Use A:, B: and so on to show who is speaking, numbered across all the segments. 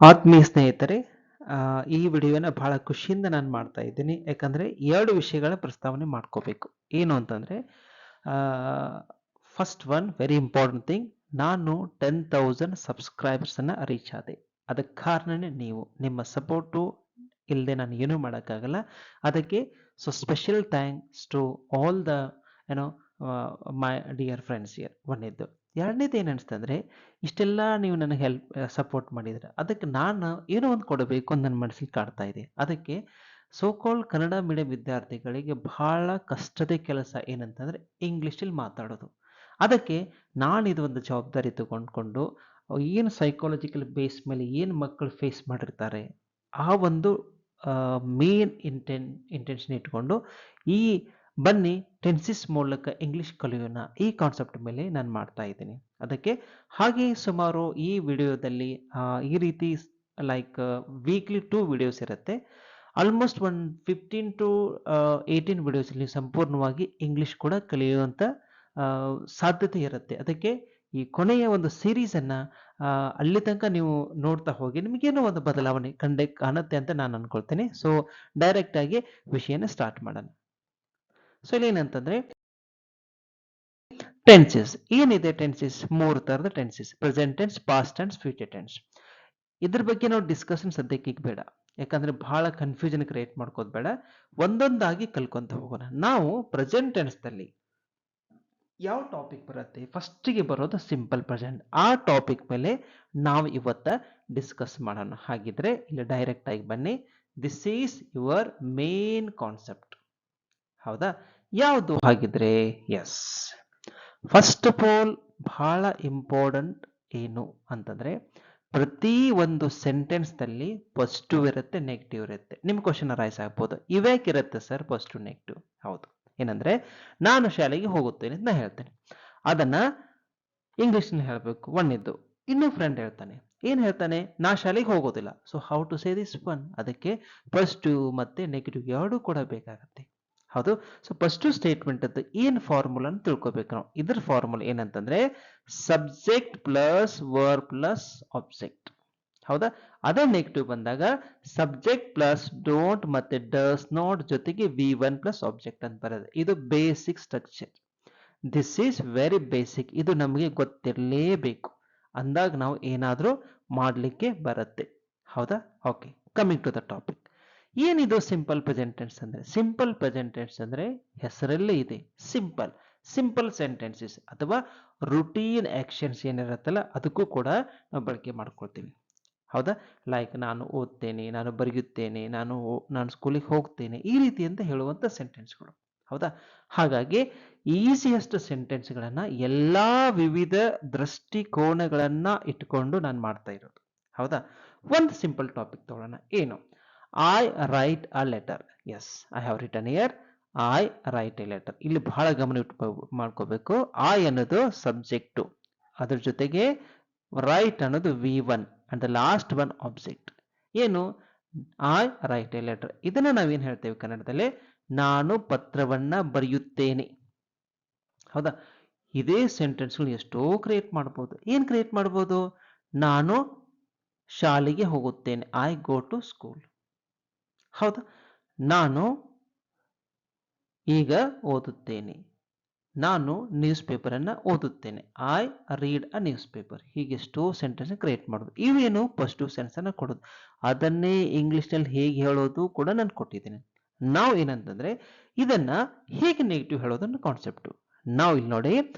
A: ಆತ್ಮೀಯ ಸ್ನೇಹಿತರೆ ಈ ವಿಡಿಯೋನ ಬಹಳ ಖುಷಿಯಿಂದ ನಾನು ಮಾಡ್ತಾ ಇದ್ದೀನಿ. ಯಾಕಂದ್ರೆ ಎರಡು ವಿಷಯಗಳ ಪ್ರಸ್ತಾವನೆ ಮಾಡ್ಕೋಬೇಕು. ಏನು ಅಂತಂದ್ರೆ first one very important thing ನಾನು ಟೆನ್ ತೌಸಂಡ್ ಸಬ್ಸ್ಕ್ರೈಬರ್ಸ್ ಅನ್ನ ರೀಚ್ ಆದೆ. ಅದಕ್ಕೆ ಕಾರಣನೇ ನೀವು, ನಿಮ್ಮ ಸಪೋರ್ಟು ಇಲ್ಲದೆ ನಾನು ಏನೂ ಮಾಡೋಕ್ಕಾಗಲ್ಲ. ಅದಕ್ಕೆ so special thanks to all the ಏನೋ ಮೈ ಡಿಯರ್ ಫ್ರೆಂಡ್ಸ್ ಇಯರ್ ಒಂದೇದ್ದು. ಎರಡನೇದು ಏನು ಅನಿಸ್ತಂದ್ರೆ ಇಷ್ಟೆಲ್ಲ ನೀವು ನನಗೆ ಹೆಲ್ಪ್ ಸಪೋರ್ಟ್ ಮಾಡಿದ್ರೆ, ಅದಕ್ಕೆ ನಾನು ಏನೋ ಒಂದು ಕೊಡಬೇಕು ಅಂತ ನನ್ನ ಮನಸ್ಸಿಗೆ ಕಾಡ್ತಾ ಇದೆ. ಅದಕ್ಕೆ ಸೋಕಾಲ್ ಕನ್ನಡ ಮೀಡಿಯಂ ವಿದ್ಯಾರ್ಥಿಗಳಿಗೆ ಬಹಳ ಕಷ್ಟದ ಕೆಲಸ ಏನಂತಂದ್ರೆ ಇಂಗ್ಲೀಷಲ್ಲಿ ಮಾತಾಡೋದು. ಅದಕ್ಕೆ ನಾನು ಇದು ಒಂದು ಜವಾಬ್ದಾರಿ ತಗೊಂಡ್ಕೊಂಡು, ಏನು ಸೈಕಾಲಜಿಕಲ್ ಬೇಸ್ ಮೇಲೆ ಏನು ಮಕ್ಕಳು ಫೇಸ್ ಮಾಡಿರ್ತಾರೆ, ಆ ಒಂದು ಮೇನ್ ಇಂಟೆನ್ ಇಂಟೆನ್ಷನ್ ಇಟ್ಕೊಂಡು ಈ ಬನ್ನಿ, ಟೆನ್ಸಿಸ್ ಮೂಲಕ ಇಂಗ್ಲಿಷ್ ಕಲಿಯೋಣ. ಈ ಕಾನ್ಸೆಪ್ಟ್ ಮೇಲೆ ನಾನು ಮಾಡ್ತಾ ಇದ್ದೀನಿ. ಅದಕ್ಕೆ ಹಾಗೆ ಸುಮಾರು ಈ ವಿಡಿಯೋದಲ್ಲಿ ಈ ರೀತಿ ಲೈಕ್ ವೀಕ್ಲಿ ಟೂ ವಿಡಿಯೋಸ್ ಇರುತ್ತೆ. Almost one fifteen to eighteen ವಿಡಿಯೋಸಲ್ಲಿ ಸಂಪೂರ್ಣವಾಗಿ ಇಂಗ್ಲಿಷ್ ಕೂಡ ಕಲಿಯುವಂಥ ಸಾಧ್ಯತೆ ಇರುತ್ತೆ. ಅದಕ್ಕೆ ಈ ಕೊನೆಯ ಒಂದು ಸೀರೀಸನ್ನು ಅಲ್ಲಿ ತನಕ ನೀವು ನೋಡ್ತಾ ಹೋಗಿ ನಿಮಗೇನೋ ಒಂದು ಬದಲಾವಣೆ ಕಂಡೆ, ಕಾಣುತ್ತೆ ಅಂತ ನಾನು ಅನ್ಕೊಳ್ತೇನೆ. ಸೊ ಡೈರೆಕ್ಟಾಗಿ ವಿಷಯನ ಸ್ಟಾರ್ಟ್ ಮಾಡೋಣ. ಸೊ ಇಲ್ಲಿ ಏನಂತಂದ್ರೆ ಟೆನ್ಸಸ್ ಏನಿದೆ ಟೆನ್ಸಸ್ ಮೂರು ತರದ tenses present tense past tense future tense ಇದ್ರ ಬಗ್ಗೆ ನಾವು ಡಿಸ್ಕಷನ್ ಸದ್ಯಕ್ಕೆ ಈಗ ಬೇಡ. ಯಾಕಂದ್ರೆ ಬಹಳ ಕನ್ಫ್ಯೂಷನ್ ಕ್ರಿಯೇಟ್ ಮಾಡ್ಕೋದ್ ಬೇಡ. ಒಂದೊಂದಾಗಿ ಕಲ್ಕೊಂತ ಹೋಗೋಣ. ನಾವು ಪ್ರೆಸೆಂಟ್ ಟೆನ್ಸ್ದಲ್ಲಿ ಯಾವ ಟಾಪಿಕ್ ಬರುತ್ತೆ? ಫಸ್ಟಿಗೆ ಬರೋದು ಸಿಂಪಲ್ ಪ್ರೆಸೆಂಟ್ ಆ ಟಾಪಿಕ್ ಮೇಲೆ ನಾವು ಇವತ್ತ ಡಿಸ್ಕಸ್ ಮಾಡೋಣ. ಹಾಗಿದ್ರೆ ಇಲ್ಲಿ ಡೈರೆಕ್ಟ್ ಆಗಿ ಬನ್ನಿ. This is your main concept ಹೌದಾ? ಯಾವುದು ಹಾಗಿದ್ರೆ ಎಸ್ ಫಸ್ಟ್ ಆಫ್ ಆಲ್ ಬಹಳ ಇಂಪಾರ್ಟೆಂಟ್ ಏನು ಅಂತಂದ್ರೆ ಪ್ರತಿ ಒಂದು ಸೆಂಟೆನ್ಸ್ನಲ್ಲಿ ಪಾಸಿಟಿವ್ ಇರುತ್ತೆ ನೆಗೆಟಿವ್ ಇರುತ್ತೆ. ನಿಮ್ಮ ಕ್ವಶನ್ ರೈಸ್ ಆಗ್ಬೋದು. ಇವ್ಯಾಕಿರುತ್ತೆ ಸರ್ ಪಾಸಿಟಿವ್ ನೆಗೆಟಿವ್ ಹೌದು. ಏನಂದ್ರೆ ನಾನು ಶಾಲೆಗೆ ಹೋಗುತ್ತೇನೆ ಅಂತ ಹೇಳ್ತೇನೆ. ಅದನ್ನ ಇಂಗ್ಲಿಷ್ನಲ್ಲಿ ಹೇಳಬೇಕು ಒಣ್ಣಿದ್ದು ಇನ್ನೂ ಫ್ರೆಂಡ್ ಹೇಳ್ತಾನೆ. ಏನು ಹೇಳ್ತಾನೆ? ನಾ ಶಾಲೆಗೆ ಹೋಗೋದಿಲ್ಲ. So how to say this one ಅದಕ್ಕೆ ಪಾಸಿಟಿವ್ ಮತ್ತೆ ನೆಗೆಟಿವ್ ಎರಡೂ ಕೂಡ ಬೇಕಾಗತ್ತೆ. ಹೌದು. ಸೊ ಫಸ್ಟ್ ಸ್ಟೇಟ್ಮೆಂಟ್ ಅಂತ ಏನ್ ಫಾರ್ಮುಲಾ ಅಂತ ತಿಳ್ಕೊಬೇಕು ನಾವು. ಇದ್ರ ಫಾರ್ಮುಲಾ ಏನಂತಂದ್ರೆ subject plus verb plus object ಹೌದಾ? ಅದೇ ನೆಗೆಟಿವ್ ಬಂದಾಗ ಸಬ್ಜೆಕ್ಟ್ ಪ್ಲಸ್ ಡೋಂಟ್ ಮತ್ತೆ ಡಸ್ ನಾಟ್ ಜೊತೆಗೆ ವಿ ಒನ್ ಪ್ಲಸ್ ಆಬ್ಜೆಕ್ಟ್ ಅಂತ ಬರೋದು ಇದು basic structure this is very basic ಇದು ನಮಗೆ ಗೊತ್ತಿರಲೇಬೇಕು. ಅಂದಾಗ ನಾವು ಏನಾದರೂ ಮಾಡಲಿಕ್ಕೆ ಬರುತ್ತೆ. ಹೌದಾ? Okay coming to the topic ಏನಿದು ಸಿಂಪಲ್ ಪ್ರೆಸೆಂಟೆನ್ಸ್ ಅಂದ್ರೆ? ಸಿಂಪಲ್ ಪ್ರೆಸೆಂಟೆನ್ಸ್ ಅಂದ್ರೆ ಹೆಸರಲ್ಲೇ ಇದೆ. ಸಿಂಪಲ್ ಸಿಂಪಲ್ ಸೆಂಟೆನ್ಸಸ್ ಅಥವಾ ರುಟೀನ್ ಆಕ್ಷನ್ಸ್ ಏನಿರುತ್ತಲ್ಲ ಅದಕ್ಕೂ ಕೂಡ ನಾವು ಬಳಕೆ ಮಾಡ್ಕೊಳ್ತೀವಿ. ಹೌದಾ? ಲೈಕ್ ನಾನು ಓದ್ತೇನೆ, ನಾನು ಬರೆಯುತ್ತೇನೆ, ನಾನು ನಾನು ಸ್ಕೂಲಿಗೆ ಹೋಗ್ತೇನೆ ಈ ರೀತಿ ಅಂತ ಹೇಳುವಂಥ ಸೆಂಟೆನ್ಸ್ಗಳು ಹೌದಾ? ಹಾಗಾಗಿ ಈಸಿಯೆಸ್ಟ್ ಸೆಂಟೆನ್ಸ್ಗಳನ್ನ ಎಲ್ಲಾ ವಿವಿಧ ದೃಷ್ಟಿಕೋನಗಳನ್ನ ಇಟ್ಕೊಂಡು ನಾನು ಮಾಡ್ತಾ ಇರೋದು. ಹೌದಾ? ಒಂದು ಸಿಂಪಲ್ ಟಾಪಿಕ್ ತಗೊಳ್ಳೋಣ ಏನು? I write a letter yes I have written here I write a letter ಇಲ್ಲಿ ಬಹಳ ಗಮನ ಇಟ್ಟು ಮಾಡ್ಕೋಬೇಕು. ಐ ಅನ್ನೋದು ಸಬ್ಜೆಕ್ಟು ಅದ್ರ ಜೊತೆಗೆ ರೈಟ್ ಅನ್ನೋದು V one and the last one object ಏನು? ಐ ರೈಟ್ ಎ ಲೆಟರ್ ಇದನ್ನ ನಾವೇನು ಹೇಳ್ತೇವೆ ಕನ್ನಡದಲ್ಲಿ? ನಾನು ಪತ್ರವನ್ನ ಬರೆಯುತ್ತೇನೆ. ಹೌದಾ? ಇದೇ ಸೆಂಟೆನ್ಸ್ಗಳು ಎಷ್ಟೋ ಕ್ರಿಯೇಟ್ ಮಾಡ್ಬೋದು. ಏನು ಕ್ರಿಯೇಟ್ ಮಾಡ್ಬೋದು? ನಾನು ಶಾಲೆಗೆ ಹೋಗುತ್ತೇನೆ. ಐ ಗೋ ಟು ಸ್ಕೂಲ್ ಹೌದಾ? ನಾನು ಈಗ ಓದುತ್ತೇನೆ. ನಾನು ನ್ಯೂಸ್ ಪೇಪರ್ ಅನ್ನ ಓದುತ್ತೇನೆ. I read a newspaper ಹೀಗೆ ಸ್ಟೋ ಸೆಂಟೆನ್ಸ್ ಕ್ರಿಯೇಟ್ ಮಾಡೋದು. ಇವೇನು ಪಾಸಿಟಿವ್ ಸೆಂಟೆನ್ಸ್ ಅನ್ನ ಕೊಡೋದು. ಅದನ್ನೇ ಇಂಗ್ಲಿಷ್ನಲ್ಲಿ ಹೇಗೆ ಹೇಳೋದು ಕೂಡ ನಾನು ಕೊಟ್ಟಿದ್ದೇನೆ. ನಾವು ಏನಂತಂದ್ರೆ, ಇದನ್ನ ಹೇಗೆ ನೆಗೆಟಿವ್ ಹೇಳೋದನ್ನ ಕಾನ್ಸೆಪ್ಟ್ ನಾವು ಇಲ್ಲಿ ನೋಡಿ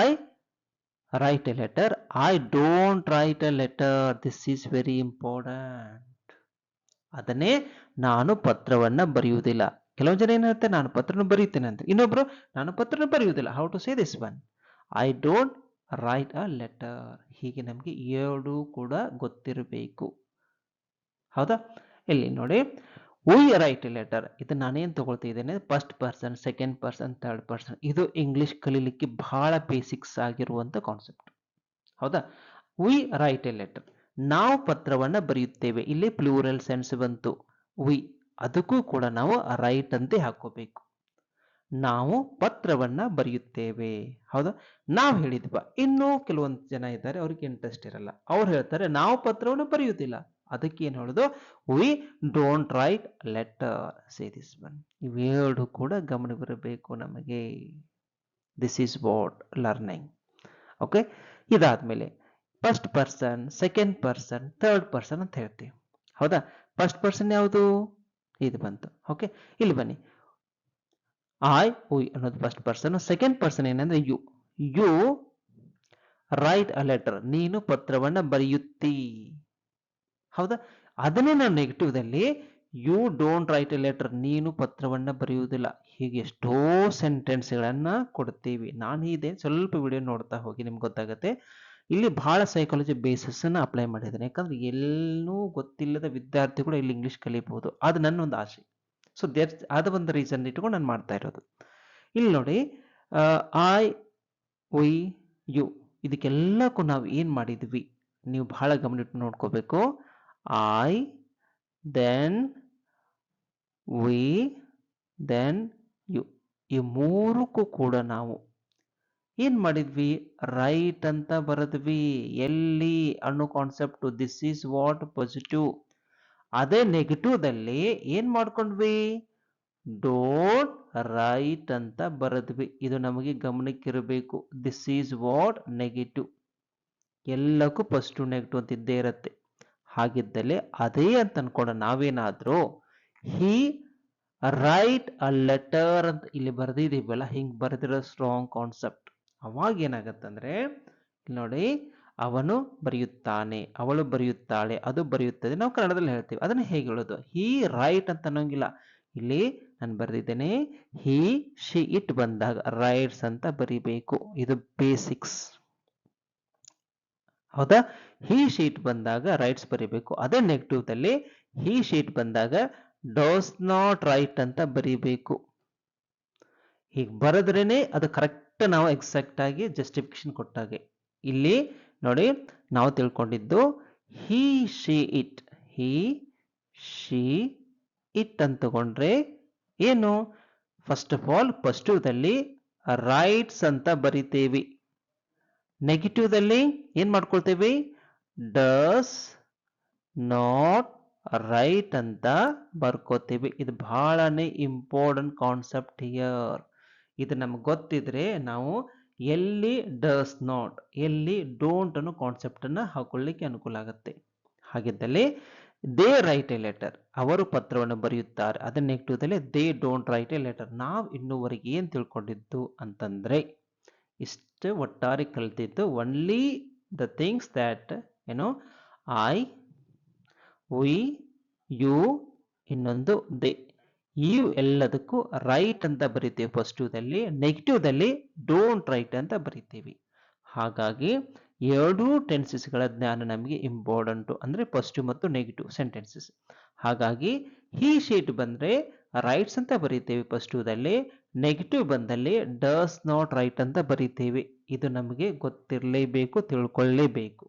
A: I write a letter I don't write a letter this is very important ಅದನ್ನೇ ನಾನು ಪತ್ರವನ್ನು ಬರೆಯುವುದಿಲ್ಲ. ಕೆಲವು ಜನ ಏನ್ ಹೇಳ್ತಾರೆ ನಾನು ಪತ್ರನ ಬರೆಯುತ್ತೇನೆ ಅಂತ. ಇನ್ನೊಬ್ರು, ನಾನು ಪತ್ರನ ಬರೆಯುವುದಿಲ್ಲ. How to say this one I don't write a letter ಹೀಗೆ ನಮಗೆ ಎರಡು ಕೂಡ ಗೊತ್ತಿರಬೇಕು. ಹೌದಾ? ಇಲ್ಲಿ ನೋಡಿ. ವಿ ರೈಟ್ ಲೆಟರ್ ಇದು ನಾನೇನು ತಗೊಳ್ತಿದ್ದೇನೆ first person second person third person ಇದು ಇಂಗ್ಲಿಷ್ ಕಲೀಲಿಕ್ಕೆ ಬಹಳ ಬೇಸಿಕ್ಸ್ ಆಗಿರುವಂತ ಕಾನ್ಸೆಪ್ಟ್ ಹೌದಾ? ವಿ ರೈಟ್ ಎ ಲೆಟರ್ ನಾವು ಪತ್ರವನ್ನು ಬರೆಯುತ್ತೇವೆ. ಇಲ್ಲಿ ಪ್ಲೂರಲ್ ಸೆನ್ಸ್ ಬಂತು. ವಿ, ಅದಕ್ಕೂ ಕೂಡ ನಾವು ರೈಟ್ ಅಂತ ಹಾಕೋಬೇಕು. ನಾವು ಪತ್ರವನ್ನ ಬರೆಯುತ್ತೇವೆ. ಹೌದಾ? ನಾವು ಹೇಳಿದ್ವ ಇನ್ನೂ ಕೆಲವೊಂದು ಜನ ಇದ್ದಾರೆ, ಅವ್ರಿಗೆ ಇಂಟ್ರೆಸ್ಟ್ ಇರಲ್ಲ. ಅವ್ರು ಹೇಳ್ತಾರೆ, ನಾವು ಪತ್ರವನ್ನು ಬರೆಯುವುದಿಲ್ಲ. ಅದಕ್ಕೆ ಏನು ಹೇಳೋದು? We don't write letter say this one ಇವೆರಡು ಕೂಡ ಬರಬೇಕು ನಮಗೆ. This is what learning okay ಇದಾದ್ಮೇಲೆ first person second person third person ಅಂತ ಹೇಳ್ತೀವಿ. ಹೌದಾ? ಫಸ್ಟ್ ಪರ್ಸನ್ ಯಾವುದು? ಇದು ಬಂತು. ಓಕೆ ಇಲ್ಲಿ ಬನ್ನಿ. ಐ ಉಯ್ ಅನ್ನೋದು ಫಸ್ಟ್ ಪರ್ಸನ್ ಸೆಕೆಂಡ್ ಪರ್ಸನ್ ಏನಂದ್ರೆ you you write a letter ನೀನು ಪತ್ರವನ್ನ ಬರೆಯುತ್ತಿ. ಹೌದಾ? ಅದನ್ನೇ ನಾವು ನೆಗೆಟಿವ್ದಲ್ಲಿ you don't write a letter ನೀನು ಪತ್ರವನ್ನ ಬರೆಯುವುದಿಲ್ಲ. ಹೀಗೆ ಎಷ್ಟೋ ಸೆಂಟೆನ್ಸ್ಗಳನ್ನ ಕೊಡ್ತೀವಿ. ನಾನು ಇದೆ ಸ್ವಲ್ಪ ವಿಡಿಯೋ ನೋಡ್ತಾ ಹೋಗಿ ನಿಮ್ಗೆ ಗೊತ್ತಾಗುತ್ತೆ. ಇಲ್ಲಿ ಬಹಳ ಸೈಕಾಲಜಿ ಬೇಸಿಸ್ ಅನ್ನ ಅಪ್ಲೈ ಮಾಡಿದ್ದೇನೆ. ಯಾಕಂದ್ರೆ ಎಲ್ಲೂ ಗೊತ್ತಿಲ್ಲದ ವಿದ್ಯಾರ್ಥಿ ಕೂಡ ಇಲ್ಲಿ ಇಂಗ್ಲಿಷ್ ಕಲಿಬಹುದು ಅದು ನನ್ನ ಒಂದು ಆಸೆ. ಸೊ ದೇರ್ ಅದ ಒಂದು ರೀಸನ್ ಇಟ್ಕೊಂಡು ನಾನು ಮಾಡ್ತಾ ಇರೋದು. ಇಲ್ಲಿ ನೋಡಿ ಐ ಒಯ್ ಯು ಇದಕ್ಕೆಲ್ಲಕ್ಕೂ ನಾವು ಏನು ಮಾಡಿದ್ವಿ? ನೀವು ಬಹಳ ಗಮನಿಟ್ಟು ನೋಡ್ಕೋಬೇಕು. I then we then you ಈ ಮೂರಕ್ಕೂ ಕೂಡ ನಾವು ಏನ್ ಮಾಡಿದ್ವಿ? ರೈಟ್ ಅಂತ ಬರೆದ್ವಿ. ಎಲ್ಲಿ? ಅನ್ನೋ concept this is what positive ಅದೇ ನೆಗೆಟಿವ್ದಲ್ಲಿ ಏನ್ ಮಾಡ್ಕೊಂಡ್ವಿ? ಡೋಂಟ್ ರೈಟ್ ಅಂತ ಬರೆದ್ವಿ. ಇದು ನಮಗೆ ಗಮನಕ್ಕಿರಬೇಕು. ದಿಸ್ ಈಸ್ ವಾಟ್ ನೆಗೆಟಿವ್ ಎಲ್ಲಕ್ಕೂ ಪಾಸಿಟಿವ್ ನೆಗೆಟಿವ್ ಅಂತ ಇದ್ದೇ ಇರುತ್ತೆ. ಹಾಗಿದ್ದಲ್ಲಿ ಅದೇ ಅಂತ ಅನ್ಕೊಂಡ ನಾವೇನಾದ್ರೂ ಹಿ ರೈಟ್ ಅ ಲೆಟರ್ ಅಂತ ಇಲ್ಲಿ ಬರೆದಿದ್ದೀವಲ್ಲ, ಹಿಂಗ್ ಬರೆದಿರೋ ಸ್ಟ್ರಾಂಗ್ ಕಾನ್ಸೆಪ್ಟ್ ಅವಾಗ ಏನಾಗತ್ತಂದ್ರೆ ನೋಡಿ, ಅವನು ಬರೆಯುತ್ತಾನೆ, ಅವಳು ಬರೆಯುತ್ತಾಳೆ, ಅದು ಬರೆಯುತ್ತದೆ. ನಾವು ಕನ್ನಡದಲ್ಲಿ ಹೇಳ್ತೀವಿ, ಅದನ್ನ ಹೇಗೆ ಹೇಳೋದು? ಹೀ ರೈಟ್ ಅಂತ ಅನ್ನೋಂಗಿಲ್ಲ. ಇಲ್ಲಿ ನಾನು ಬರೆದಿದ್ದೇನೆ ಹಿ ಶಿ ಇಟ್ ಬಂದಾಗ ರೈಟ್ಸ್ ಅಂತ ಬರಿಬೇಕು. ಇದು ಬೇಸಿಕ್ಸ್ ಹೌದಾ? ಹಿ ಶೀಟ್ ಬಂದಾಗ ರೈಟ್ಸ್ ಬರಿಬೇಕು. ಅದೇ ನೆಗೆಟಿವ್ದಲ್ಲಿ ಹಿ ಶೀಟ್ ಬಂದಾಗ ಡೋಸ್ ನಾಟ್ ರೈಟ್ ಅಂತ ಬರಿಬೇಕು. ಹೀಗೆ ಬರೆದ್ರೇನೆ ಅದು ಕರೆಕ್ಟ್ ನಾವು ಎಕ್ಸಾಕ್ಟ್ ಆಗಿ ಜಸ್ಟಿಫಿಕೇಶನ್ ಕೊಟ್ಟಾಗೆ. ಇಲ್ಲಿ ನೋಡಿ ನಾವು ತಿಳ್ಕೊಂಡಿದ್ದು he she it he she it ಅಂತ ತಗೊಂಡ್ರೆ ಏನು? ಫಸ್ಟ್ ಆಫ್ ಆಲ್ ಪಾಸಿಟಿವ್ದಲ್ಲಿ ರೈಟ್ಸ್ ಅಂತ ಬರಿತೇವಿ. ನೆಗೆಟಿವ್ದಲ್ಲಿ ಏನ್ ಮಾಡ್ಕೊಳ್ತೀವಿ? ಡಸ್ ನಾಟ್ ರೈಟ್ ಅಂತ ಬರ್ಕೋತೀವಿ. ಇದು ಬಹಳನೇ ಇಂಪಾರ್ಟೆಂಟ್ ಕಾನ್ಸೆಪ್ಟ್ ಹಿಯರ್ ಇದು ನಮ್ಗೆ ಗೊತ್ತಿದ್ರೆ ನಾವು ಎಲ್ಲಿ ಡಸ್ ನಾಟ್ ಎಲ್ಲಿ ಡೋಂಟ್ ಅನ್ನೋ ಕಾನ್ಸೆಪ್ಟನ್ನು ಹಾಕೊಳ್ಳಿಕ್ಕೆ ಅನುಕೂಲ ಆಗುತ್ತೆ. ಹಾಗಿದ್ದಲ್ಲಿ ದೇ ರೈಟ್ ಎ ಲೆಟರ್ ಅವರು ಪತ್ರವನ್ನು ಬರೆಯುತ್ತಾರೆ. ಅದನ್ನ ನೆಗೆಟಿವ್ದಲ್ಲಿ they don't write a letter ನಾವು ಇನ್ನೂವರೆಗೆ ಏನು ತಿಳ್ಕೊಂಡಿದ್ದು ಅಂತಂದ್ರೆ, ಇಷ್ಟು ಒಟ್ಟಾರೆ ಕಲಿತಿದ್ದು ಒನ್ಲಿ ದ ಥಿಂಗ್ಸ್ ದ್ಯಾಟ್ ಏನು ಐ ವಿ ಯು ಇನ್ನೊಂದು ದೇ ಇವು ಎಲ್ಲದಕ್ಕೂ ರೈಟ್ ಅಂತ ಬರಿತೀವಿ ಪಾಸಿಟಿವ್ದಲ್ಲಿ ನೆಗೆಟಿವ್ದಲ್ಲಿ ಡೋಂಟ್ ರೈಟ್ ಅಂತ ಬರಿತೀವಿ. ಹಾಗಾಗಿ ಎರಡೂ ಟೆನ್ಸಸ್ಗಳ ಜ್ಞಾನ ನಮಗೆ ಇಂಪಾರ್ಟೆಂಟು ಅಂದರೆ ಪಾಸಿಟಿವ್ ಮತ್ತು ನೆಗೆಟಿವ್ ಸೆಂಟೆನ್ಸಸ್ ಹಾಗಾಗಿ ಈ ಶೀಟ್ ಬಂದರೆ ರೈಟ್ಸ್ ಅಂತ ಬರಿತೀವಿ ಪಾಸಿಟಿವ್ದಲ್ಲಿ ನೆಗೆಟಿವ್ ಬಂದಲ್ಲಿ ಡಸ್ ನಾಟ್ ರೈಟ್ ಅಂತ ಬರಿತೀವಿ. ಇದು ನಮಗೆ ಗೊತ್ತಿರಲೇಬೇಕು, ತಿಳ್ಕೊಳ್ಳೇಬೇಕು.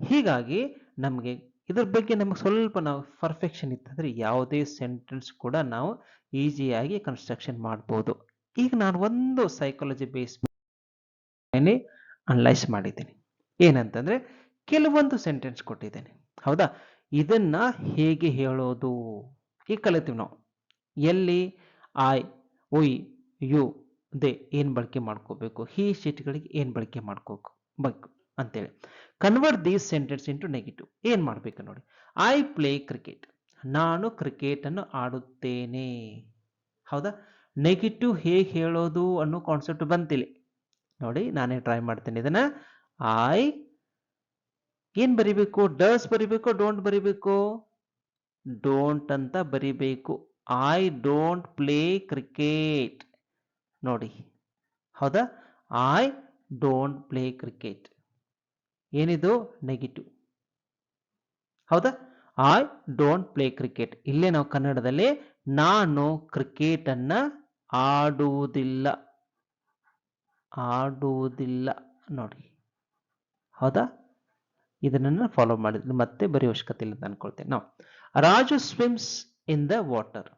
A: ಹೀಗಾಗಿ ನಮಗೆ ಇದ್ರ ಬಗ್ಗೆ ನಮಗೆ ಸ್ವಲ್ಪ ನಾವು ಪರ್ಫೆಕ್ಷನ್ ಇತ್ತಂದರೆ ಯಾವುದೇ ಸೆಂಟೆನ್ಸ್ ಕೂಡ ನಾವು ಈಸಿಯಾಗಿ ಕನ್ಸ್ಟ್ರಕ್ಷನ್ ಮಾಡ್ಬೋದು. ಈಗ ನಾನು ಒಂದು ಸೈಕಾಲಜಿ ಬೇಸ್ ಅನಲೈಸ್ ಮಾಡಿದ್ದೀನಿ. ಏನಂತಂದ್ರೆ ಕೆಲವೊಂದು ಸೆಂಟೆನ್ಸ್ ಕೊಟ್ಟಿದ್ದೇನೆ. ಹೌದಾ? ಇದನ್ನ ಹೇಗೆ ಹೇಳೋದು? ಈಗ ಕಲಿತೀವಿ ನಾವು. ಎಲ್ಲಿ, ಐ, ಉಯ್, ಯು, ದೇ ಏನು ಬಳಕೆ ಮಾಡ್ಕೋಬೇಕು? ಹೀ, ಶೀಟ್ಗಳಿಗೆ ಏನು ಬಳಕೆ ಮಾಡ್ಕೋಬೇಕು ಬೇಕು ಅಂತೇಳಿ. Convert these sentence into negative ಏನ್ ಮಾಡ್ಬೇಕು ನೋಡಿ? ಐ ಪ್ಲೇ ಕ್ರಿಕೆಟ್ ನಾನು ಕ್ರಿಕೆಟ್ ಅನ್ನು ಆಡುತ್ತೇನೆ. ಹೌದಾ? ನೆಗೆಟಿವ್ ಹೇಗೆ ಹೇಳೋದು ಅನ್ನೋ ಕಾನ್ಸೆಪ್ಟ್ ಬಂತಿಲ್ಲ. ನೋಡಿ, ನಾನೇ ಟ್ರೈ ಮಾಡ್ತೇನೆ. ಇದನ್ನ ಐ ಏನ್ ಬರಿಬೇಕು? ಡಸ್ ಬರಿಬೇಕು? ಡೋಂಟ್ ಬರಿಬೇಕು? ಡೋಂಟ್ ಅಂತ ಬರಿಬೇಕು. ಐ ಡೋಂಟ್ ಪ್ಲೇ ಕ್ರಿಕೆಟ್ ನೋಡಿ. ಹೌದಾ? ಐ ಡೋಂಟ್ ಪ್ಲೇ ಕ್ರಿಕೆಟ್ ಏನಿದು? ನೆಗೆಟಿವ್ ಹೌದಾ? ಐ ಡೋಂಟ್ ಪ್ಲೇ ಕ್ರಿಕೆಟ್ ಇಲ್ಲೇ ನಾವು ಕನ್ನಡದಲ್ಲಿ ನಾನು ಕ್ರಿಕೆಟ್ ಅನ್ನ ಆಡುವುದಿಲ್ಲ. ಆಡುವುದಿಲ್ಲ. ನೋಡಿ. ಹೌದಾ? ಇದನ್ನ ಫಾಲೋ ಮಾಡಿದ್ರೆ ಮತ್ತೆ ಬರೀ ಅವಶ್ಯಕತೆ ಇಲ್ಲ ಅಂತ ಅನ್ಕೊಳ್ತೇನೆ. ನಾವು, Raju swims in the water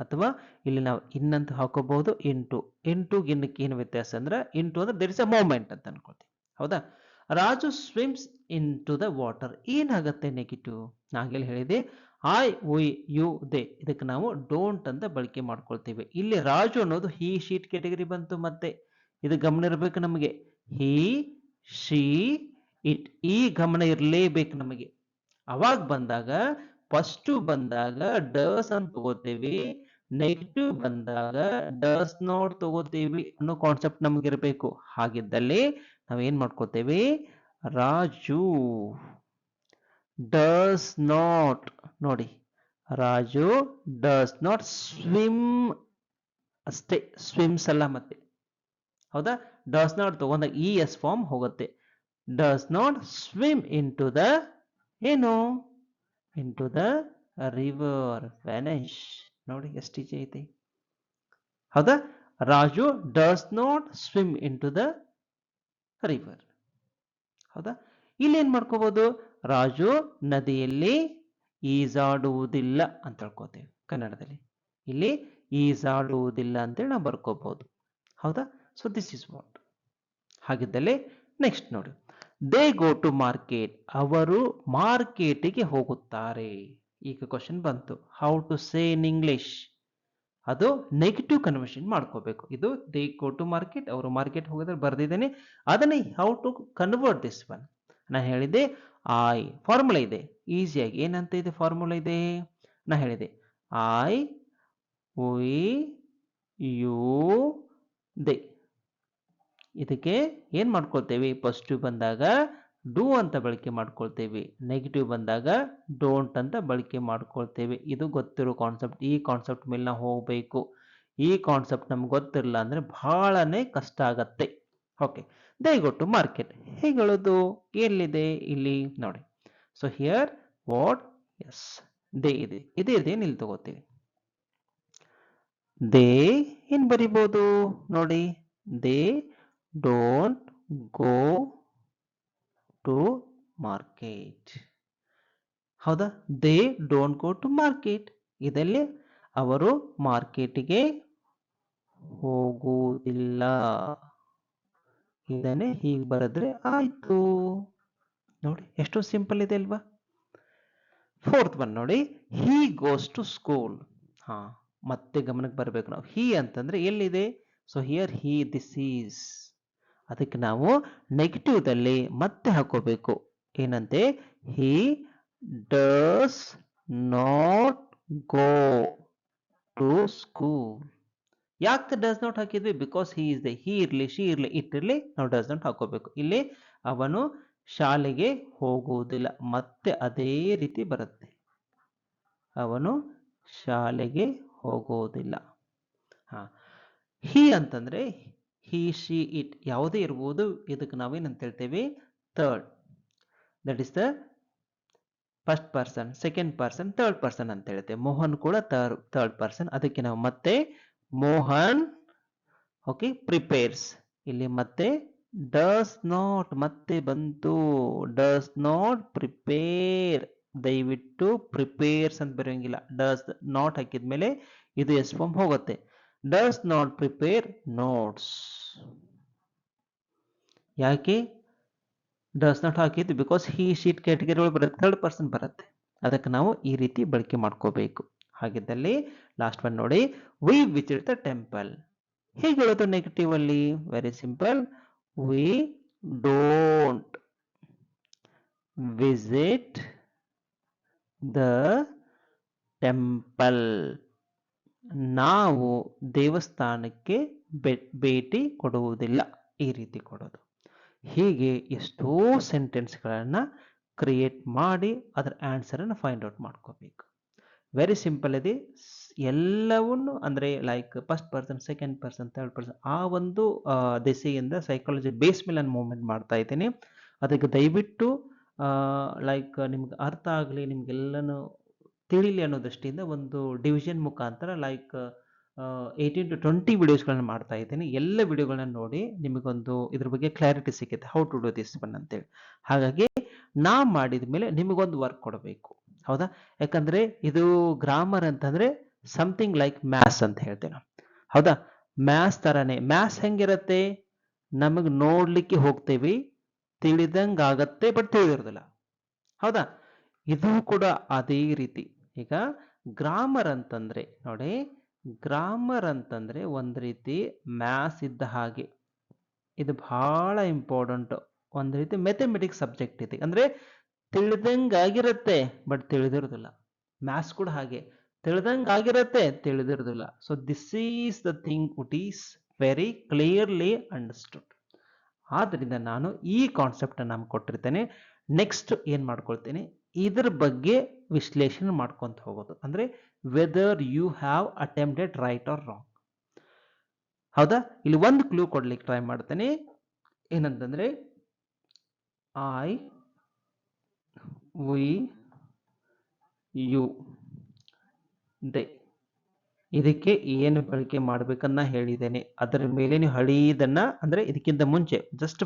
A: ಅಥವಾ ಇಲ್ಲಿ ನಾವು ಇನ್ನಂತ ಹಾಕೋಬಹುದು. ಇಂಟು ಇಂಟು ಗಿನ್ನಕ್ಕೆ ಏನು ವ್ಯತ್ಯಾಸ ಅಂದ್ರೆ ಇಂಟು ಅಂದ್ರೆ ದೇರ್ ಇಸ್ ಅ ಮೂಮೆಂಟ್ ಅಂತ ಅನ್ಕೊಳ್ತೀವಿ ಹೌದಾ? Raju swims in to the water ಏನಾಗುತ್ತೆ ನೆಗೆಟಿವ್ ನಾಗೆ ಹೇಳಿದೆ ಐ ಉಯ್ ಯು ದೇ ಇದಕ್ಕೆ ನಾವು ಡೋಂಟ್ ಅಂತ ಬಳಕೆ ಮಾಡ್ಕೊಳ್ತೀವಿ. ಇಲ್ಲಿ ರಾಜು ಅನ್ನೋದು ಹಿ ಶೀಟ್ ಕೆಟಗರಿ ಬಂತು ಮತ್ತೆ. ಇದು ಗಮನ ಇರಬೇಕು ನಮಗೆ. ಹಿ ಶಿ ಇಟ್ ಈ ಗಮನ ಇರಲೇಬೇಕು ನಮಗೆ. ಅವಾಗ ಬಂದಾಗ ಫಸ್ಟ್ ಬಂದಾಗ ಡಸ್ ಅಂತ ತಗೋತೀವಿ. ನೆಗೆಟಿವ್ ಬಂದಾಗ ಡಸ್ ನೋಡ್ ತಗೋತೀವಿ ಅನ್ನೋ ಕಾನ್ಸೆಪ್ಟ್ ನಮ್ಗೆ ಇರಬೇಕು. ಹಾಗಿದ್ದಲ್ಲಿ ನಾವ್ ಏನ್ ಮಾಡ್ಕೋತೇವೆ? ರಾಜು ಡಸ್ ನಾಟ್ ನೋಡಿ, ರಾಜು ಡಸ್ ನಾಟ್ ಸ್ವಿಮ್ ಅಷ್ಟೇ ಸ್ವಿಮ್ಸ್ ಅಲ್ಲ ಮತ್ತೆ. ಹೌದಾ? ಡಸ್ ನಾಟ್ ತಗೊಂಡಾಗ ಇ ಎಸ್ ಫಾರ್ಮ್ ಹೋಗುತ್ತೆ. Does not swim in to the ಏನು? In to the river vanish ನೋಡಿ, ಎಷ್ಟು ಈಜಿ ಐತಿ. ಹೌದಾ? Raju does not swim in to the river ಹೌದಾ? ಇಲ್ಲಿ ಮಾಡ್ಕೋಬೋದು? ರಾಜು ನದಿಯಲ್ಲಿ ಈಜಾಡುವುದಿಲ್ಲ ಅಂತ ಹೇಳ್ಕೋತೇವೆ ಕನ್ನಡದಲ್ಲಿ. ಇಲ್ಲಿ ಈಜಾಡುವುದಿಲ್ಲ ಅಂತೇಳಿ ನಾವು ಬರ್ಕೋಬಹುದು ಹೌದಾ? ಸೊ ದಿಸ್ ಇಸ್ ವಾಟ್ ಹಾಗಿದ್ದಲ್ಲಿ ನೆಕ್ಸ್ಟ್ ನೋಡಿ. ದೇ ಗೋ ಟು ಮಾರ್ಕೆಟ್ ಅವರು ಮಾರ್ಕೆಟಿಗೆ ಹೋಗುತ್ತಾರೆ. ಈಗ ಕ್ವಶನ್ ಬಂತು. How to say in English ಅದು ನೆಗೆಟಿವ್ ಕನ್ವರ್ಷನ್ ಮಾಡ್ಕೋಬೇಕು. ಇದು ದೇ ಗೋ ಟು ಮಾರ್ಕೆಟ್ ಅವರು ಮಾರ್ಕೆಟ್ ಹೋಗಿದ್ರೆ ಬರೆದಿದ್ದೇನೆ. ಅದನ್ನೇ how to convert this one ನಾ ಹೇಳಿದೆ ಐ ಫಾರ್ಮುಲಾ ಇದೆ. ಈಸಿಯಾಗಿ ಏನಂತ ಇದೆ ಫಾರ್ಮುಲಾ ಇದೆ? ನಾ ಹೇಳಿದೆ ಐ ವಿ ಯು ದೇ ಇದಕ್ಕೆ ಏನು ಮಾಡ್ಕೊಳ್ತೇವೆ? ಪಾಸಿಟಿವ್ ಬಂದಾಗ ಡೂ ಅಂತ ಬಳಕೆ ಮಾಡ್ಕೊಳ್ತೇವೆ. ನೆಗೆಟಿವ್ ಬಂದಾಗ ಡೋಂಟ್ ಅಂತ ಬಳಕೆ ಮಾಡ್ಕೊಳ್ತೇವೆ. ಇದು ಗೊತ್ತಿರೋ ಕಾನ್ಸೆಪ್ಟ್ ಈ ಕಾನ್ಸೆಪ್ಟ್ ಮೇಲೆ ನಾವು ಹೋಗಬೇಕು. ಈ ಕಾನ್ಸೆಪ್ಟ್ ನಮ್ಗೆ ಗೊತ್ತಿರಲ್ಲ ಅಂದ್ರೆ ಬಹಳನೇ ಕಷ್ಟ ಆಗತ್ತೆ. Okay they go to market ಹೇಳೋದು ಎಲ್ಲಿದೆ? ಇಲ್ಲಿ ನೋಡಿ. So here what is they ಇದೆ. ಇದೇ ಇದೆ ಇಲ್ಲಿ ತಗೋತೀವಿ ದೇ ಏನ್ ಬರಿಬೋದು? ನೋಡಿ. They don't go to market ಹೌದಾ? They don't go to market ಇದರಲ್ಲಿ ಅವರು ಮಾರ್ಕೆಟಿಗೆ ಹೋಗುವುದಿಲ್ಲ. ಇದನ್ನೇ ಹೀಗೆ ಬರೆದ್ರೆ ಆಯ್ತು. ನೋಡಿ, ಎಷ್ಟು ಸಿಂಪಲ್ ಇದೆ ಅಲ್ವಾ? ಫೋರ್ತ್ ಒನ್ ನೋಡಿ. ಹಿ ಗೋಸ್ ಟು ಸ್ಕೂಲ್ ಹಾ, ಮತ್ತೆ ಗಮನಕ್ಕೆ ಬರಬೇಕು ನಾವು. ಹಿ ಅಂತಂದ್ರೆ ಎಲ್ಲಿದೆ? So here he this is ಅದಕ್ಕೆ ನಾವು ನೆಗೆಟಿವ್ದಲ್ಲಿ ಮತ್ತೆ ಹಾಕೋಬೇಕು. ಏನಂತೆ? He does not go to school ಯಾಕೆ ಡಸ್ ನಾಟ್ ಹಾಕಿದ್ವಿ? Because he is the he ಇರ್ಲಿ ಶಿ ಇರ್ಲಿ ಇಟ್ ಇರ್ಲಿ, ನಾವು ಡಸ್ ನಾಟ್ ಹಾಕೋಬೇಕು. ಇಲ್ಲಿ ಅವನು ಶಾಲೆಗೆ ಹೋಗುವುದಿಲ್ಲ. ಮತ್ತೆ ಅದೇ ರೀತಿ ಬರುತ್ತೆ. ಅವನು ಶಾಲೆಗೆ ಹೋಗುವುದಿಲ್ಲ. ಹಾ. ಹಿ ಅಂತಂದ್ರೆ ಹಿ ಶಿ ಇಟ್ ಯಾವುದೇ ಇರ್ಬೋದು. ಇದಕ್ಕೆ ನಾವೇನಂತ ಹೇಳ್ತೇವೆ? Third that is the first person second person third person ಅಂತ ಹೇಳ್ತೇವೆ. ಮೋಹನ್ ಕೂಡ ಥರ್ಡ್ ಥರ್ಡ್ ಪರ್ಸನ್ ಅದಕ್ಕೆ ನಾವು ಮತ್ತೆ ಮೋಹನ್ ಓಕೆ ಪ್ರಿಪೇರ್ಸ್ ಇಲ್ಲಿ ಮತ್ತೆ ಡಸ್ ನಾಟ್ ಮತ್ತೆ ಬಂತು. ಡಸ್ ನಾಟ್ ಪ್ರಿಪೇರ್ ದಯವಿಟ್ಟು ಪ್ರಿಪೇರ್ಸ್ ಅಂತ ಬರೆಯಂಗಿಲ್ಲ. ಡಸ್ ನಾಟ್ ಹಾಕಿದ್ಮೇಲೆ ಇದು ಎಸ್ ಫಾರ್ಮ್ ಹೋಗುತ್ತೆ. ಡಸ್ ನಾಟ್ ಪ್ರಿಪೇರ್ ನೋಟ್ಸ್ ಯಾಕೆ? ಡಸ್ ನಾಟ್ ಹಾಕಿದ್ದು because he she it category ಒಳಗೆ ಬರುತ್ತೆ ಥರ್ಡ್ ಪರ್ಸನ್ ಬರುತ್ತೆ. ಅದಕ್ಕೆ ನಾವು ಈ ರೀತಿ ಬಳಕೆ ಮಾಡ್ಕೋಬೇಕು. ಹಾಗಿದ್ದಲ್ಲಿ ಲಾಸ್ಟ್ ಒನ್ ನೋಡಿ ವಿ ವಿಸಿಟ್ ದ ಟೆಂಪಲ್ ಹೇಗೆ ಹೇಳೋದು ನೆಗೆಟಿವ್ ಅಲ್ಲಿ? Very simple we don't visit the temple ನಾವು ದೇವಸ್ಥಾನಕ್ಕೆ ಭೇಟಿ ಕೊಡುವುದಿಲ್ಲ ಈ ರೀತಿ ಕೊಡೋದು. ಹೀಗೆ ಎಷ್ಟೋ ಸೆಂಟೆನ್ಸ್ಗಳನ್ನು ಕ್ರಿಯೇಟ್ ಮಾಡಿ ಅದರ ಆನ್ಸರನ್ನು ಫೈಂಡ್ ಔಟ್ ಮಾಡ್ಕೋಬೇಕು. ವೆರಿ ಸಿಂಪಲ್ ಇದೆ. ಎಲ್ಲವನ್ನು ಅಂದರೆ like first person, second person, third person ಆ ಒಂದು ದೆಸೆಯಿಂದ ಸೈಕಾಲಜಿ ಬೇಸ್ ಮೇಲೆ ನಾನು ಮೂವ್ಮೆಂಟ್ ಮಾಡ್ತಾ ಇದ್ದೀನಿ. ಅದಕ್ಕೆ ದಯವಿಟ್ಟು ಲೈಕ್ ನಿಮ್ಗೆ ಅರ್ಥ ಆಗಲಿ, ನಿಮ್ಗೆಲ್ಲನೂ ತಿಳಿಲಿ ಅನ್ನೋ ದೃಷ್ಟಿಯಿಂದ ಒಂದು ಡಿವಿಷನ್ ಮುಖಾಂತರ ಲೈಕ್ ಏಯ್ಟೀನ್ ಟು ಟ್ವೆಂಟಿ ವಿಡಿಯೋಸ್ಗಳನ್ನ ಮಾಡ್ತಾ ಇದ್ದೀನಿ. ಎಲ್ಲ ವಿಡಿಯೋಗಳನ್ನ ನೋಡಿ ನಿಮಗೊಂದು ಇದ್ರ ಬಗ್ಗೆ ಕ್ಲಾರಿಟಿ ಸಿಗುತ್ತೆ. How to do this one ಅಂತೇಳಿ. ಹಾಗಾಗಿ ನಾ ಮಾಡಿದ ಮೇಲೆ ನಿಮಗೊಂದು ವರ್ಕ್ ಕೊಡಬೇಕು. ಹೌದಾ? ಯಾಕಂದ್ರೆ ಇದು ಗ್ರಾಮರ್ ಅಂತಂದ್ರೆ ಸಮಥಿಂಗ್ ಲೈಕ್ ಮ್ಯಾಥ್ಸ್ ಅಂತ ಹೇಳ್ತೇವೆ ಹೌದಾ? ಮ್ಯಾಥ್ಸ್ ತರನೇ. ಮ್ಯಾಥ್ಸ್ ಹೆಂಗಿರತ್ತೆ? ನಮಗೆ ನೋಡ್ಲಿಕ್ಕೆ ಹೋಗ್ತೇವಿ. ತಿಳಿದಂಗಾಗತ್ತೆ ಬಟ್ ತಿಳಿದಿರೋದಿಲ್ಲ. ಹೌದಾ? ಇದು ಕೂಡ ಅದೇ ರೀತಿ. ಈಗ ಗ್ರಾಮರ್ ಅಂತಂದ್ರೆ, ನೋಡಿ, ಗ್ರಾಮರ್ ಅಂತಂದ್ರೆ ಒಂದ್ ರೀತಿ ಮ್ಯಾಥ್ಸ್ ಇದ್ದ ಹಾಗೆ. ಇದು ಬಹಳ ಇಂಪಾರ್ಟೆಂಟ್. ಒಂದ್ ರೀತಿ ಮೆಥಮೆಟಿಕ್ಸ್ ಸಬ್ಜೆಕ್ಟ್ ಇದೆ. ಅಂದ್ರೆ ತಿಳಿದಂಗಾಗಿರತ್ತೆ ಬಟ್ ತಿಳಿದಿರೋದಿಲ್ಲ. ಮ್ಯಾಥ್ಸ್ ಕೂಡ ಹಾಗೆ. ತಿಳಿದಂಗಾಗಿರತ್ತೆ ತಿಳಿದಿರೋದಿಲ್ಲ. So this is the thing what is very clearly understood ಆದ್ರಿಂದ ನಾನು ಈ ಕಾನ್ಸೆಪ್ಟ್ ನಾನು ಕೊಟ್ಟಿರ್ತೇನೆ. ನೆಕ್ಸ್ಟ್ ಏನ್ ಮಾಡ್ಕೊಳ್ತೇನೆ? ಇದ್ರ ಬಗ್ಗೆ ವಿಶ್ಲೇಷಣೆ ಮಾಡ್ಕೊಂತ ಹೋಗೋದು. ಅಂದ್ರೆ whether you have attempted right or wrong ಹೌದಾ? ಇಲ್ಲಿ ಒಂದು ಕ್ಲೂ ಕೊಡ್ಲಿಕ್ಕೆ ಟ್ರೈ ಮಾಡ್ತೇನೆ. ಏನಂತಂದ್ರೆ ಐ ವಿ ಯು ದೇ. ಇದಕ್ಕೆ ಏನು ಬಳಕೆ ಮಾಡ್ಬೇಕನ್ನ ಹೇಳಿದ್ದೇನೆ. ಅದರ ಮೇಲೆ ನೀವು ಹಳೀದನ್ನ, ಅಂದ್ರೆ ಇದಕ್ಕಿಂತ ಮುಂಚೆ ಜಸ್ಟ್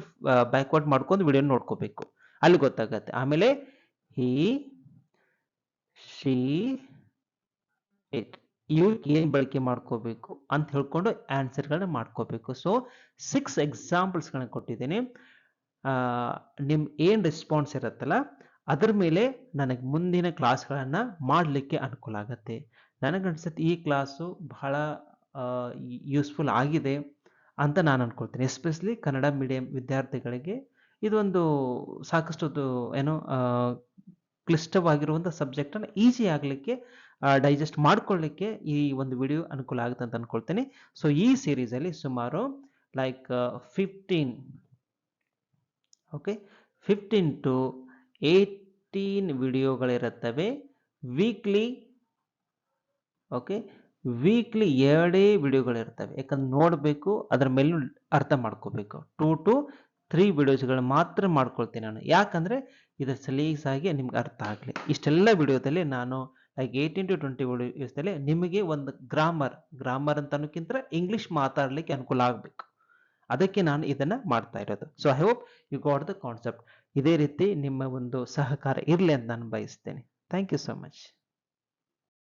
A: ಬ್ಯಾಕ್ವರ್ಡ್ ಮಾಡ್ಕೊಂಡು ವಿಡಿಯೋ ನೋಡ್ಕೋಬೇಕು. ಅಲ್ಲಿ ಗೊತ್ತಾಗತ್ತೆ. ಆಮೇಲೆ ಹಿ ಶಿ ಇಟ್ ಇವಕ್ಕೆ ಏನ್ ಬಳಕೆ ಮಾಡ್ಕೋಬೇಕು ಅಂತ ಹೇಳ್ಕೊಂಡು ಆನ್ಸರ್ಗಳನ್ನ ಮಾಡ್ಕೋಬೇಕು. ಸೊ ಸಿಕ್ಸ್ ಎಕ್ಸಾಂಪಲ್ಸ್ಗಳನ್ನ ಕೊಟ್ಟಿದ್ದೀನಿ. ನಿಮ್ಮ ನಿಮ್ ಏನ್ ರೆಸ್ಪಾನ್ಸ್ ಇರುತ್ತಲ್ಲ, ಅದ್ರ ಮೇಲೆ ನನಗೆ ಮುಂದಿನ ಕ್ಲಾಸ್ಗಳನ್ನು ಮಾಡಲಿಕ್ಕೆ ಅನುಕೂಲ ಆಗತ್ತೆ. ನನಗನ್ಸುತ್ತೆ ಈ ಕ್ಲಾಸು ಬಹಳ ಯೂಸ್ಫುಲ್ ಆಗಿದೆ ಅಂತ ನಾನು ಅನ್ಕೊಳ್ತೀನಿ. ಎಸ್ಪೆಷಲಿ ಕನ್ನಡ ಮೀಡಿಯಂ ವಿದ್ಯಾರ್ಥಿಗಳಿಗೆ ಇದೊಂದು ಸಾಕಷ್ಟು ಏನೋ ಕ್ಲಿಷ್ಟವಾಗಿರುವಂಥ ಸಬ್ಜೆಕ್ಟನ್ನು ಈಸಿ ಆಗಲಿಕ್ಕೆ ಡೈಜೆಸ್ಟ್ ಮಾಡ್ಕೊಳ್ಳಿಕ್ಕೆ ಈ ಒಂದು ವಿಡಿಯೋ ಅನುಕೂಲ ಆಗುತ್ತೆ ಅಂತ ಅನ್ಕೊಳ್ತೇನೆ. ಸೊ ಈ ಸೀರೀಸಲ್ಲಿ ಸುಮಾರು like fifteen okay fifteen to eighteen ವಿಡಿಯೋಗಳಿರುತ್ತವೆ weekly okay weekly ಎರಡೇ ವಿಡಿಯೋಗಳಿರ್ತವೆ ಯಾಕಂದ್ರೆ ನೋಡಬೇಕು, ಅದರ ಮೇಲೂ ಅರ್ಥ ಮಾಡ್ಕೋಬೇಕು. ಟೂ ಟು ತ್ರೀ ವಿಡಿಯೋಸ್ಗಳು ಮಾತ್ರ ಮಾಡ್ಕೊಳ್ತೀನಿ ನಾನು. ಯಾಕಂದ್ರೆ ಇದು ಸಲೀಸಾಗಿ ನಿಮ್ಗೆ ಅರ್ಥ ಆಗಲಿ. ಇಷ್ಟೆಲ್ಲ ವಿಡಿಯೋದಲ್ಲಿ ನಾನು ಲೈಕ್ ಏಯ್ಟೀನ್ ಟು ಟ್ವೆಂಟಿ ವಿಡಿಯೋಸ್ದಲ್ಲಿ ನಿಮಗೆ ಒಂದು ಗ್ರಾಮರ್ ಗ್ರಾಮರ್ ಅಂತ ಅನ್ನೋಕ್ಕಿಂತ ಇಂಗ್ಲಿಷ್ ಮಾತಾಡಲಿಕ್ಕೆ ಅನುಕೂಲ ಆಗಬೇಕು. ಅದಕ್ಕೆ ನಾನು ಇದನ್ನು ಮಾಡ್ತಾ ಇರೋದು. So I hope you got the concept ಇದೇ ರೀತಿ ನಿಮ್ಮ ಒಂದು ಸಹಕಾರ ಇರಲಿ ಅಂತ ನಾನು ಬಯಸ್ತೇನೆ. Thank you so much